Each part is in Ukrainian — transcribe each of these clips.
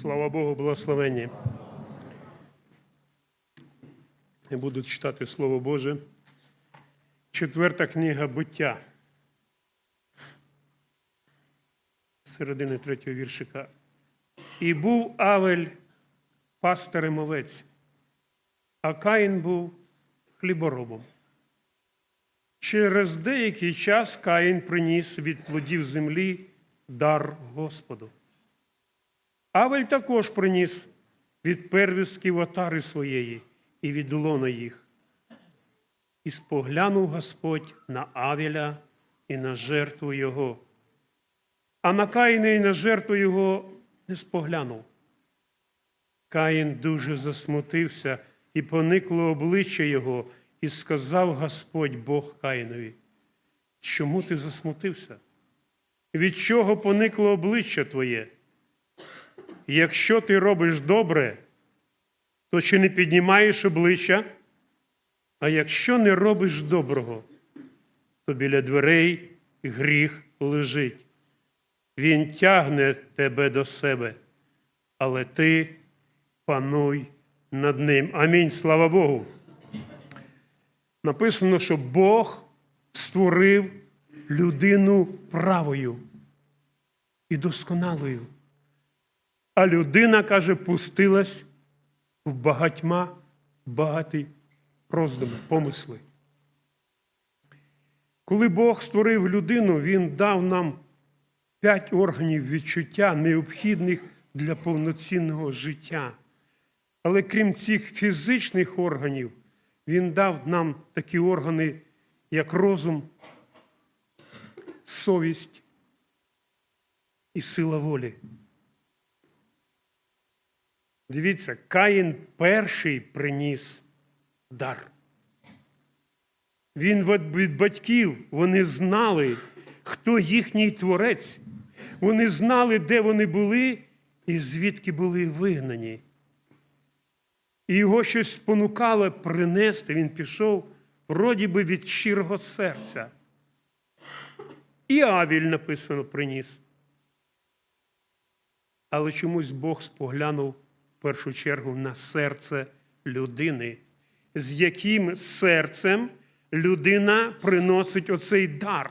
Слава Богу, благословенні. Я буду читати Слово Боже. Четверта книга буття. Середини третього віршика. І був Авель пастирем овець, а Каїн був хліборобом. Через деякий час Каїн приніс від плодів землі дар Господу. Авель також приніс від первістків отари своєї і від лона їх. І споглянув Господь на Авеля і на жертву його, а на Каїна і на жертву його не споглянув. Каїн дуже засмутився і поникло обличчя його, і сказав Господь Бог Каїнові, чому ти засмутився? Від чого поникло обличчя твоє? Якщо ти робиш добре, то чи не піднімаєш обличчя? А якщо не робиш доброго, то біля дверей гріх лежить. Він тягне тебе до себе, але ти пануй над ним. Амінь. Слава Богу. Написано, що Бог створив людину правою і досконалою. А людина, каже, пустилась в багатьма багаті роздуми, помисли. Коли Бог створив людину, Він дав нам п'ять органів відчуття, необхідних для повноцінного життя. Але крім цих фізичних органів, Він дав нам такі органи, як розум, совість і сила волі. Дивіться, Каїн перший приніс дар. Він від батьків, вони знали, хто їхній творець. Вони знали, де вони були і звідки були вигнані. І його щось спонукало принести. Він пішов, вроді би, від щирого серця. І Авіль написано приніс. Але чомусь Бог споглянув першу чергу на серце людини, з яким серцем людина приносить оцей дар.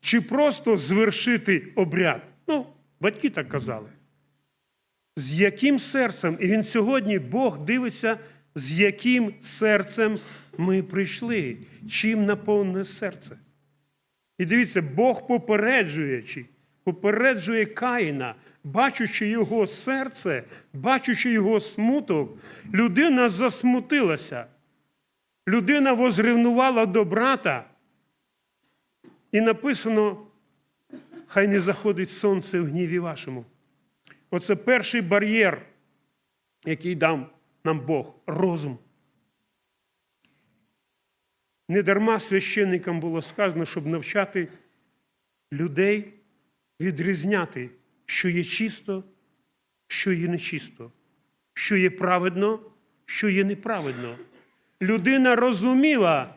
Чи просто звершити обряд? Ну, батьки так казали. З яким серцем? І він сьогодні Бог дивиться, з яким серцем ми прийшли, чим наповнене серце. І дивіться, Бог попереджуючи, попереджує Каїна, бачучи його серце, бачучи його смуток, людина засмутилася. Людина возревнувала до брата. І написано, хай не заходить сонце в гніві вашому. Оце перший бар'єр, який дав нам Бог розум. Недарма священникам було сказано, щоб навчати людей відрізняти, що є чисто, що є нечисто, що є праведно, що є неправедно. Людина розуміла,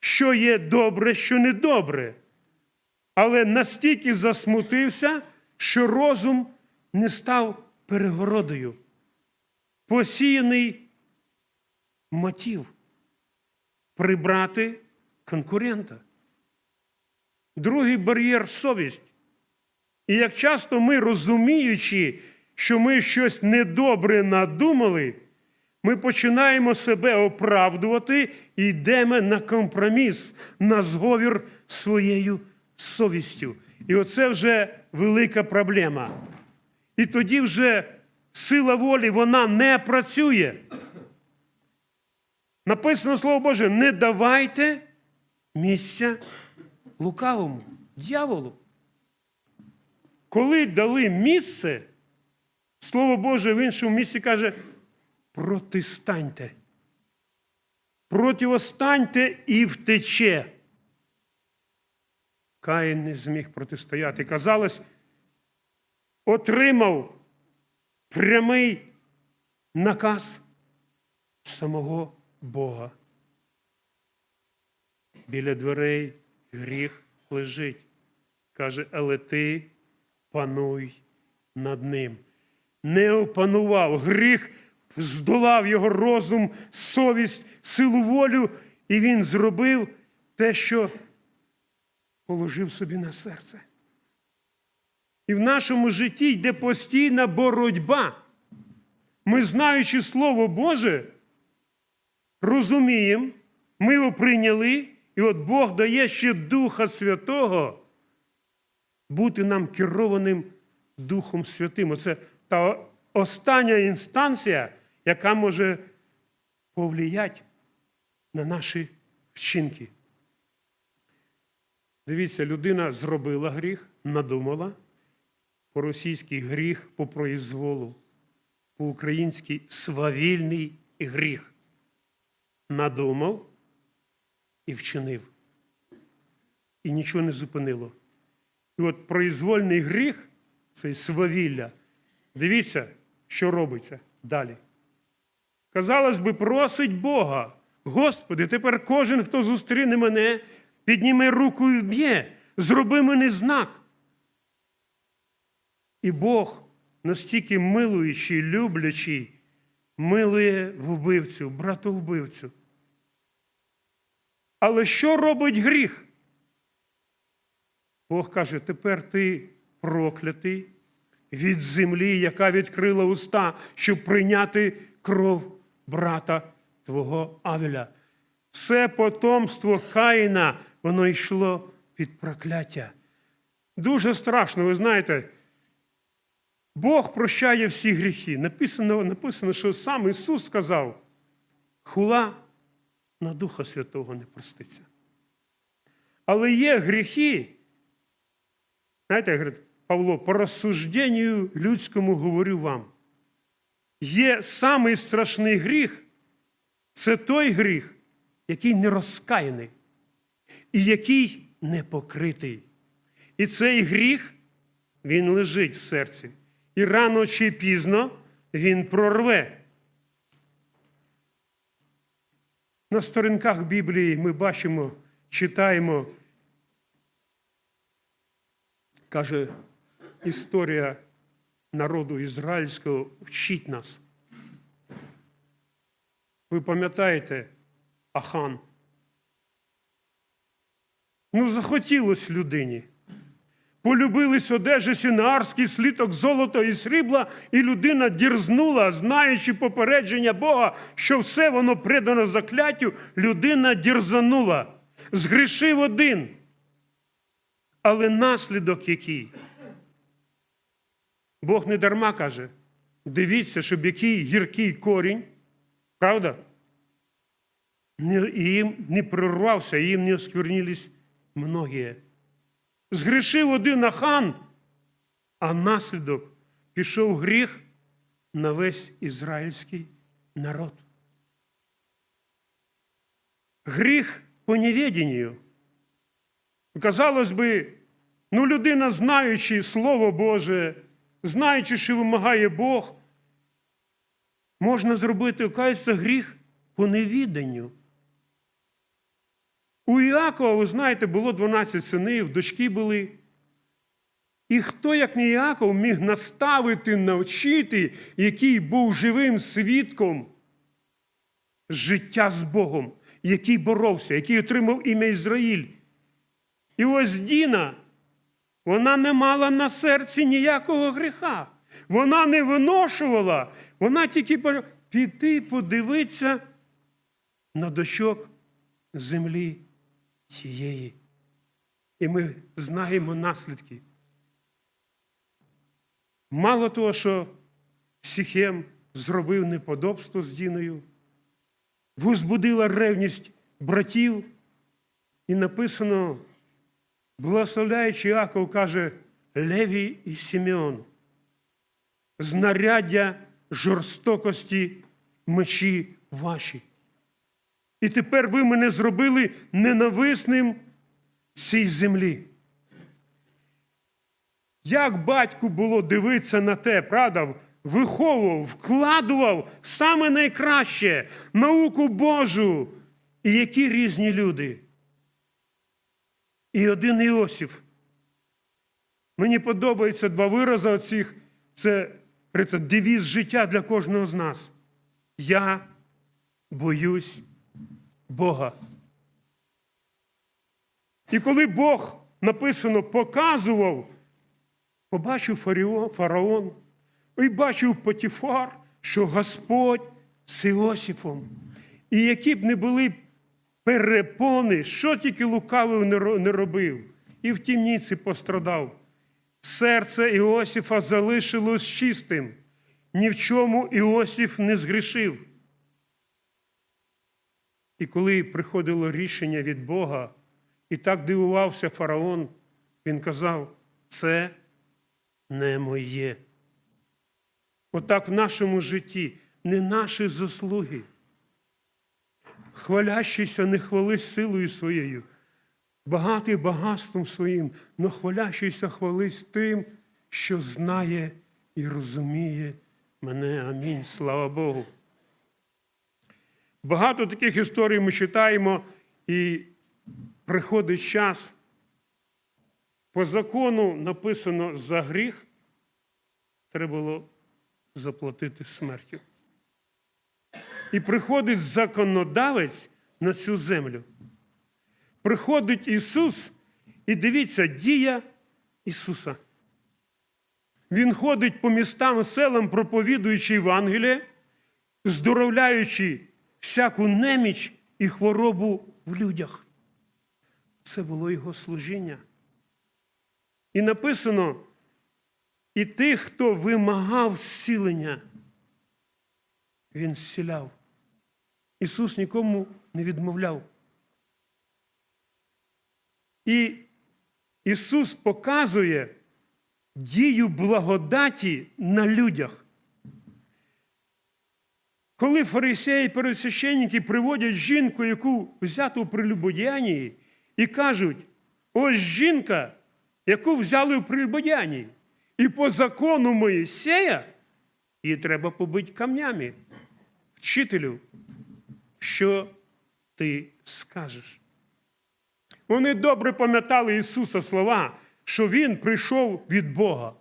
що є добре, що недобре, але настільки засмутився, що розум не став перегородою. Посіяний мотив прибрати конкурента. Другий бар'єр совість. І як часто ми, розуміючи, що ми щось недобре надумали, ми починаємо себе оправдувати і йдемо на компроміс, на зговір своєю совістю. І оце вже велика проблема. І тоді вже сила волі вона не працює. Написано Слово Боже, не давайте місця лукавому, дьяволу. Коли дали місце, Слово Боже в іншому місці каже, протистаньте. Противостаньте і втече. Каїн не зміг протистояти. Казалось, отримав прямий наказ самого Бога. Біля дверей гріх лежить. Каже, але ти пануй над ним. не опанував. Гріх здолав його розум, совість, силу волю, і він зробив те, що положив собі на серце. І в нашому житті йде постійна боротьба. Ми, знаючи Слово Боже, розуміємо, ми його прийняли, і от Бог дає ще Духа Святого бути нам керованим Духом Святим. Оце та остання інстанція, яка може повлияти на наші вчинки. Дивіться, людина зробила гріх, надумала по-російськи гріх по произволу, по-українськи свавільний гріх. Надумав і вчинив. І нічого не зупинило. І от произвольний гріх, цей свавілля, дивіться, що робиться далі. Казалось би, просить Бога. Господи, тепер кожен, хто зустріне мене, підніме руку і б'є, зроби мені знак. І Бог, настільки милуючий, люблячий, милує вбивцю, братовбивцю. Але що робить гріх? Бог каже: тепер ти проклятий від землі, яка відкрила уста, щоб прийняти кров брата твого Авеля. Все потомство Каїна, воно йшло під прокляття. Дуже страшно, ви знаєте. Бог прощає всі гріхи. Написано, написано, що сам Ісус сказав: хула на Духа Святого не проститься. Але є гріхи, знаєте, як Павло, по розсужденню людському говорю вам. Є самий страшний гріх це той гріх, який не розкаяний і який не покритий. І цей гріх, він лежить в серці. І рано чи пізно він прорве. На сторінках Біблії ми бачимо, читаємо, каже історія народу ізраїльського вчить нас. Ви пам'ятаєте Ахан? Ну, захотілось людині. Полюбились одежі сінарський сліток золота і срібла, і людина дірзнула, знаючи попередження Бога, що все воно предано закляттю, людина дірзанула. Згрішив один. Але наслідок який? Бог не дарма каже: дивіться, щоб який гіркий корінь, правда? І їм не прорвався, їм не осквернились многие. Згрішив один Ахан, а наслідок пішов гріх на весь ізраїльський народ. Гріх по неведенню. Казалось би, ну людина, знаючи Слово Боже, знаючи, що вимагає Бог, можна зробити, окається, гріх по невіданню. У Іакова, ви знаєте, було 12 синів, дочки були. І хто, як не Іаков, міг наставити, навчити, який був живим свідком життя з Богом, який боровся, який отримав ім'я Ізраїль. І ось Діна, вона не мала на серці ніякого гріха. Вона не виношувала, вона тільки піти подивитися на дощок землі тієї. І ми знаємо наслідки. Мало того, що Сіхем зробив неподобство з Діною, возбудила ревність братів, і написано, благословляючи Яков, каже Левій і Симеон, знаряддя жорстокості мечі ваші. І тепер ви мене зробили ненависним цій землі. Як батьку було дивитися на те, правда, виховував, вкладував саме найкраще науку Божу. І які різні люди. І один Іосиф. Мені подобаються два вирази оцих. Це Це девіз життя для кожного з нас. Я боюсь Бога. І коли Бог написано показував, побачив фараон, і бачив Потіфар, що Господь з Іосифом. І які б не були перепони, що тільки лукавив не робив, і в тімніці пострадав. Серце Іосифа залишилось чистим, ні в чому Іосиф не згрішив. І коли приходило рішення від Бога, і так дивувався фараон, він казав: це не моє. Отак в нашому житті не наші заслуги. Хвалящийся не хвали силою своєю, багатий багатством своїм, но хвалящийся хвались тим, що знає і розуміє мене. Амінь. Слава Богу. Багато таких історій ми читаємо, і приходить час. По закону написано за гріх треба було заплатити смертю. І приходить законодавець на цю землю. Приходить Ісус, і дивіться, дія Ісуса. Він ходить по містам селам, проповідуючи Євангеліє, здоровляючи всяку неміч і хворобу в людях. Це було його служіння. І написано, і тих, хто вимагав зцілення, він зціляв. Ісус нікому не відмовляв. І Ісус показує дію благодаті на людях. Коли фарисеї пересвященники приводять жінку, яку взяту при любодіянні, і кажуть: ось жінка, яку взяли в прелюбодіянні, і по закону Моїсея її треба побити камнями. Вчителю, що ти скажеш? Вони добре пам'ятали Ісуса слова, що Він прийшов від Бога.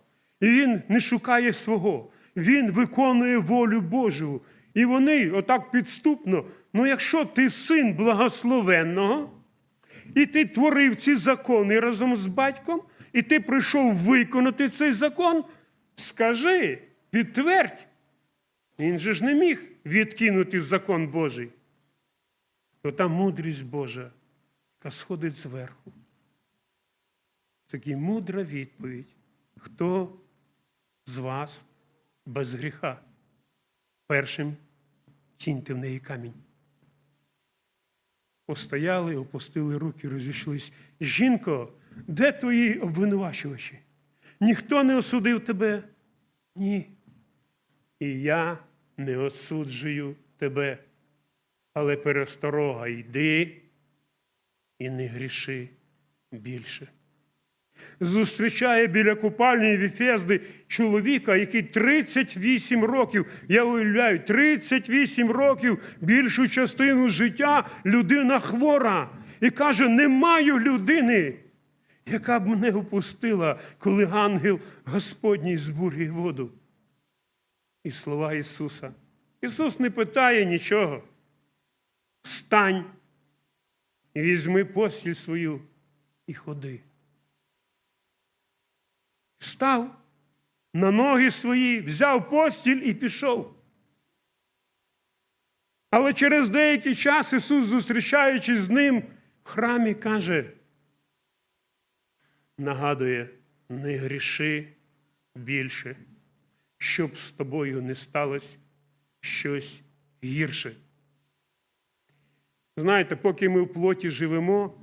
І Він не шукає свого. Він виконує волю Божу. І вони отак підступно. Ну, якщо ти син благословенного, і ти творив ці закони разом з батьком, і ти прийшов виконати цей закон, скажи, підтвердь. Він же ж не міг відкинути закон Божий. То та мудрість Божа, яка сходить зверху. Така мудра відповідь. Хто з вас без гріха? Першим киньте в неї камінь. Постояли, опустили руки, розійшлись. Жінко, де твої обвинувачувачі? Ніхто не осудив тебе? Ні. І я не осуджую тебе, але пересторога йди і не гріши більше. Зустрічає біля купальні Віфезди чоловіка, який 38 років, я уявляю, 38 років більшу частину життя людина хвора. І каже: не маю людини, яка б мене опустила, коли ангел Господній збурює воду. І слова Ісуса. Ісус не питає нічого. Встань візьми постіль свою і ходи. Встав на ноги свої, взяв постіль і пішов. Але через деякий час Ісус, зустрічаючись з ним в храмі, каже, нагадує, не гріши більше, щоб з тобою не сталося щось гірше. Знаєте, поки ми в плоті живемо,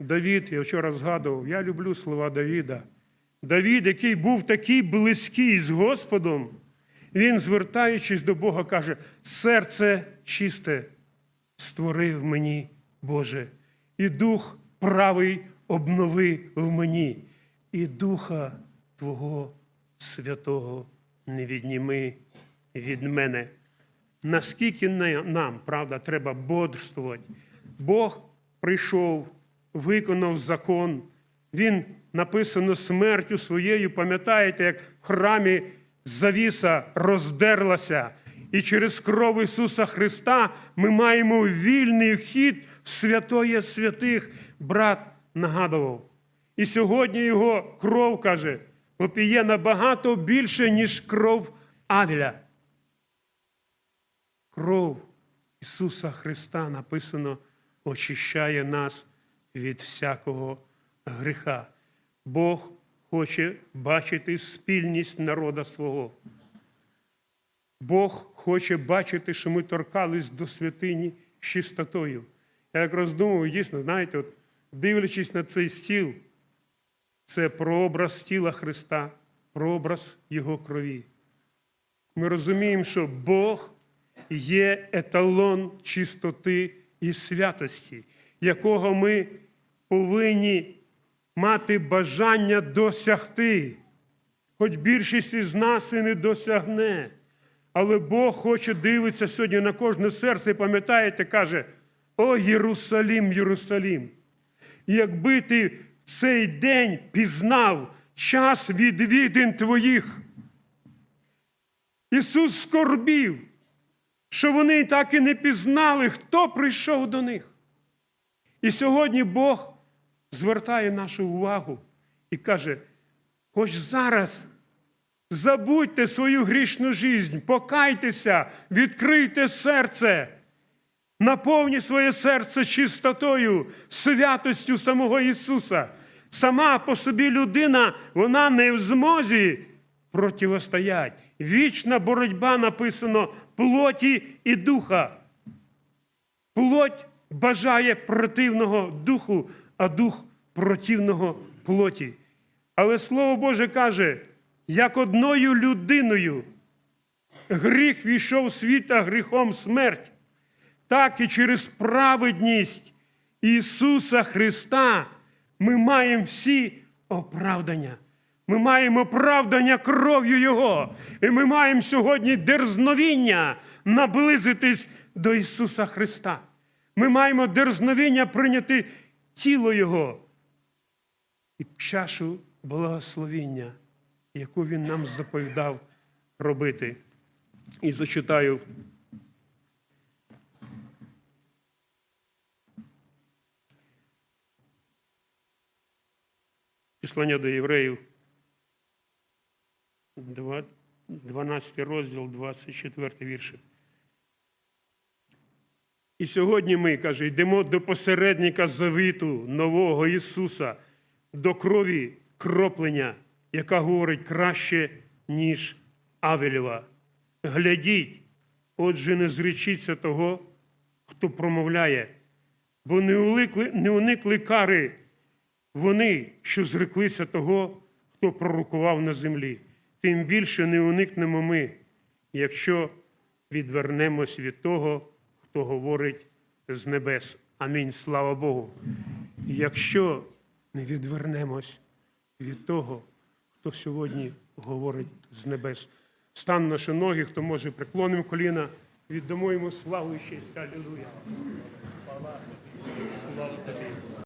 Давід, я вчора згадував, я люблю слова Давіда. Давід, який був такий близький з Господом, він, звертаючись до Бога, каже: серце чисте створив мені, Боже, і дух правий обнови в мені, і духа Твого Святого не відніми від мене. Наскільки нам, правда, треба бодрствувати? Бог прийшов, виконав закон. Він написано смертю своєю, пам'ятаєте, як в храмі завіса роздерлася, і через кров Ісуса Христа ми маємо вільний вхід в святоє святих, брат нагадував. І сьогодні його кров, каже, попіє набагато більше, ніж кров Авеля. Кров Ісуса Христа написано очищає нас від всякого гріха. Бог хоче бачити спільність народа свого. Бог хоче бачити, що ми торкались до святині з чистотою. Я як роздумував, дійсно, знаєте, от, дивлячись на цей стіл, це прообраз тіла Христа, прообраз Його крові. Ми розуміємо, що Бог є еталон чистоти і святості, якого ми повинні мати бажання досягти. Хоч більшість із нас і не досягне. Але Бог хоче дивитися сьогодні на кожне серце і пам'ятаєте, каже: О Єрусалім, Єрусалім! Якби ти цей день пізнав час відвідин твоїх. Ісус скорбів, що вони так і не пізнали, хто прийшов до них. І сьогодні Бог звертає нашу увагу і каже: хоч зараз забудьте свою грішну жизнь, покайтеся, відкрийте серце, наповніть своє серце чистотою, святостю самого Ісуса. Сама по собі людина, вона не в змозі противостоять. Вічна боротьба написано плоті і духа. Плоть бажає противного духу, а дух противного плоті. Але Слово Боже каже, як одною людиною гріх війшов в світ, а гріхом смерть, так і через праведність Ісуса Христа ми маємо всі оправдання. Ми маємо оправдання кров'ю Його. І ми маємо сьогодні дерзновіння наблизитись до Ісуса Христа. Ми маємо дерзновіння прийняти тіло Його і чашу благословіння, яку Він нам заповідав робити. І зачитаю. Післання до євреїв, 12 розділ, 24 вірші. І сьогодні ми, каже, йдемо до посередника завіту нового Ісуса, до крові кроплення, яка говорить краще, ніж Авелєва. Глядіть, отже, не зречіться того, хто промовляє, бо не уникли, не уникли кари вони, що зреклися того, хто пророкував на землі. Тим більше не уникнемо ми, якщо відвернемось від того, хто говорить з небес. Амінь. Слава Богу. Якщо не відвернемось від того, хто сьогодні говорить з небес. Стан наші ноги, хто може, приклонимо коліна, віддамо йому славу і честь. Алілуя. Слава тобі.